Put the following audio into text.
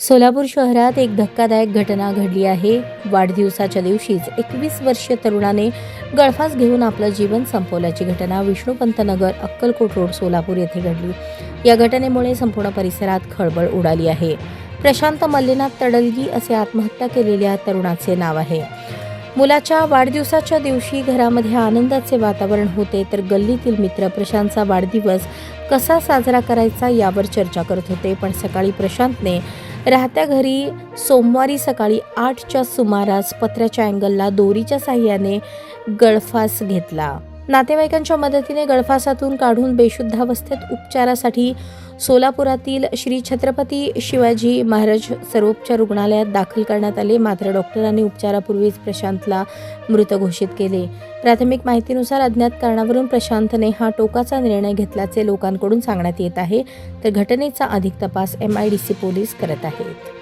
सोलापूर शहरात एक धक्कादायक घटना घडली आहे. वाढदिवसाच्या दिवशीच एकवीस वर्षीय तरुणाने गळफास घेऊन आपलं जीवन संपवल्याची घटना विष्णुपंत नगर अक्कलकोट रोड सोलापूर येथे घडली. या घटनेमुळे संपूर्ण परिसरात खळबळ उडाली आहे. प्रशांत मल्लीनाथ तडलगी असे आत्महत्या केलेल्या तरुणाचे नाव आहे. मुलाच्या वाढदिवसाच्या दिवशी घरामध्ये आनंदाचे वातावरण होते तर गल्लीतील मित्र प्रशांतचा वाढदिवस कसा साजरा करायचा यावर चर्चा करत होते पण सकाळी प्रशांतने राहत्या घरी सोमवारी सकाळी आठच्या सुमारास पत्र्याच्या अँगलला दोरीच्या साह्याने गळफास घेतला. नातेवाईकांच्या मदतीने गळफासातून काढून बेशुद्धावस्थेत उपचारासाठी सोलापुरातील श्री छत्रपती शिवाजी महाराज सर्वोपचार रुग्णालयात दाखल करण्यात आले. मात्र डॉक्टरांनी उपचारापूर्वीच प्रशांतला मृत घोषित केले. प्राथमिक माहितीनुसार अज्ञात कारणावरून प्रशांतने हा टोकाचा निर्णय घेतल्याचे लोकांकडून सांगण्यात येत आहे. तर घटनेचा अधिक तपास M I D C police करत आहेत.